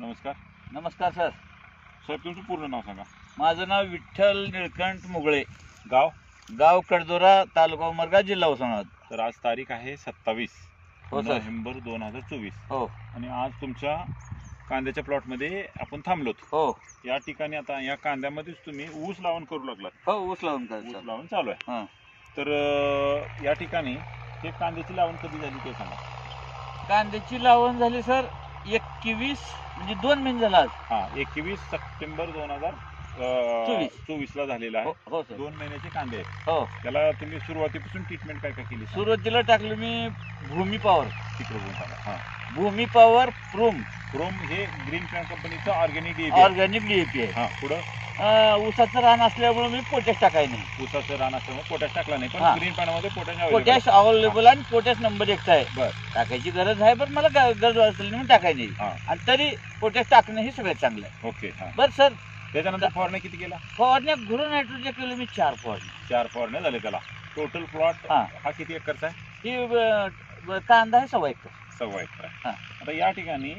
नमस्कार. नमस्कार सर. साहेब तुमचं पूर्ण नाव सांगा. माझं नाव विठ्ठल निळकंठ मुगळे. गाव? गाव कडदोरा तालुका उमरगा जिल्हा उस्मानाबाद. तर आज तारीख आहे सत्तावीस हो सर. नोव्हेंबर दोन हजार चोवीस. हो. आणि आज तुमच्या कांद्याच्या प्लॉटमध्ये आपण थांबलोत हो. या ठिकाणी आता या कांद्यामध्येच तुम्ही ऊस लावण करू लागलात. हो ऊस लावून काय ऊस सर. लावण चालू आहे. हां. तर अं, या ठिकाणी हे कांद्याची लावण कधी झाली ते सांगा. कांद्याची लावण झाली सर एकवीस म्हणजे दोन महिने झाला आज. हा एकवीस सप्टेंबर दोन हजार चोवीस. चोवीस. ला झालेला हो आहे. हो सर. दोन महिन्याचे कांदे आहेत. हो. त्याला तुम्ही सुरुवातीपासून ट्रीटमेंट काय काय केली? सुरुवातीला टाकलं मी भूमी पॉवर हा. भूमी पॉवर प्रूम क्रोम हे ग्रीन कंपनीचं ऑर्गॅनिक डीएपी ऑर्गॅनिक डीएपी आहे हा पुढं? अं, ऊसाचं रान असल्यामुळे मी पोटॅश टाकाय नाही. ऊसाचं रान असल्यामुळे पोटॅश टाकला नाही हा. पण ग्रीन पॅनमध्ये पोटॅश पोटॅश अवेलेबल आणि पोटॅश नंबर एकचा आहे. बर. टाकायची गरज आहे पण मला ग- गरज असेल म्हणून टाकाय नाही. हा. आणि तरी पोटॅश टाकणं हे सगळ्यात चांगलं आहे. ओके हा. बरं सर. त्याच्यानंतर फवारणी किती केला? फवारण्या घरून नायट्रोजन केलं मी चार फवारणी. चार फवारण्या झाले त्याला. टोटल प्लॉट हा. हा किती एकरचा आहे? ही ब- कांदा आहे सव्वा एकर. सव्वा एकर आहे. हा. आता या ठिकाणी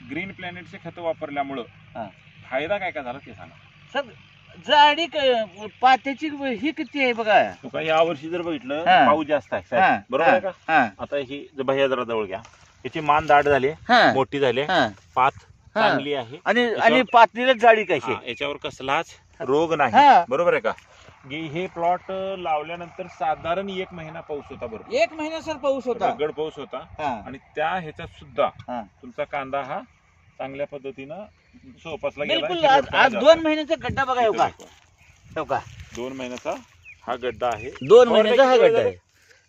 ग्रीन प्लॅनेटचे खतं वापरल्यामुळं हा. फायदा काय काय झाला ते सांगा. सर जाडी क- पात्याची ही किती आहे बघा? या वर्षी जर बघितलं हा. पाऊस जास्त आहे हा, साहेब. बरोबर आहे का? हा, आता ही ज- भैया जरा जवळ घ्या. याची मान दाट झाली हा, मोठी झाली हा. पात. चांगली आहे. आणि याच्यावर- आणि पातळीला जाडी कशी हा, याच्यावर कसलाच रोग नाही. बरोबर आहे का? गे- हे प्लॉट लावल्यानंतर साधारण एक महिना पाऊस होता बरोबर. एक महिना सर पाऊस होता. रगड पाऊस होता. हा, आणि त्या ह्याच्यात सुद्धा हा. तुमचा कांदा हा चांगल्या पद्धतीनं सोपासला गेला बिलकुल आज. दोन महिन्याचा गड्डा बघा इथं का. हो का दोन महिन्याचा हा गड्डा आहे. दोन महिन्याचा हा किती गड्डा वेळ आहे.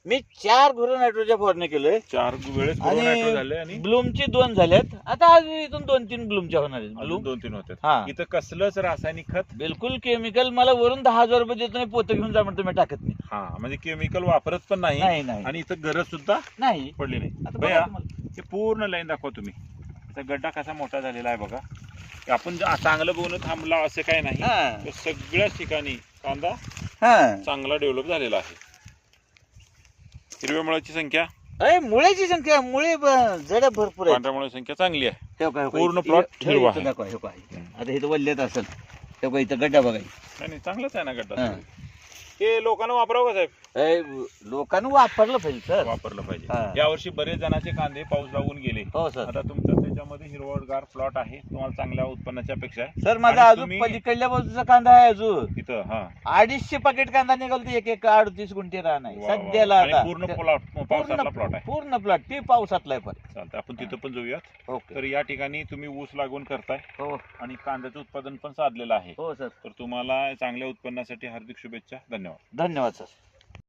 मी चार घरून नायट्रोजन फवारणी केलोय. चार वेळेस आणि- कोरोना झाले आणि? ब्लूमचे दोन झालेत आता आज इथून दोन तीन ब्लूमच्या होणार आहेत. अजून ब्लूम? दोन तीन होते हा. इथं कसलंच रासायनिक खत? बिलकुल केमिकल मला वरून दहा हजार रुपये देतो नाही पोतं घेऊन जा म्हणतो मी टाकत नाही. हा म्हणजे केमिकल वापरत पण नाही नाही नाही. आणि इथं गरज सुद्धा नाही. पडली नाही. आता भैया बघा तुम्हाला. हे पूर्ण लाईन दाखवा तुम्ही. गड्डा कसा मोठा झालेला आहे बघा. आपण ज- चांगलं बघून थांबला असं काय नाही. तर सगळ्याच ठिकाणी कांदा हा. चांगला डेव्हलप झालेला आहे. हिरव्या मुळाची संख्या? अरे मुळ्याची संख्या मुळे जड्या भरपूर मुळाची संख्या चांगली आहे. पूर्ण हिरवा आहे. हे पहा. आता इथं वल्ल्यात असेल. का इथं गड्डा बघा. नाही चांगलंच आहे ना गड्डा. हा. लोकांना वापरावं का साहेब? लोकांनी वापरलं पाहिजे सर. वापरलं पाहिजे. यावर्षी बरेच जणांचे कांदे पाऊस लागून गेले. हो सर. आता तुमचा त्याच्यामध्ये हिरवळगार प्लॉट आहे. तुम्हाला चांगल्या उत्पन्नाची अपेक्षा आहे. सर माझा आणि अजून तुम्ही- पलीकडल्या बाजूचा कांदा आहे अजून. इथं हा. अडीचशे पाकिट कांदा निघालतो एक एक अडतीस गुंठे रान आहे. वा, वा. सध्याला आणि आता. पूर्ण प्लॉट पावसातला प्लॉट पूर्ण आहे. पूर्ण प्लॉट ते पावसातला आहे पण. चालतं आपण तिथं पण जाऊयात. ओके. तर या ठिकाणी तुम्ही ऊस लागवण करताय. हो. आणि कांद्याचं उत्पादन पण साधलेलं आहे. हो सर. तर तुम्हाला चांगल्या उत्पन्नासाठी हार्दिक शुभेच्छा. धन्यवाद. धन्यवाद सर.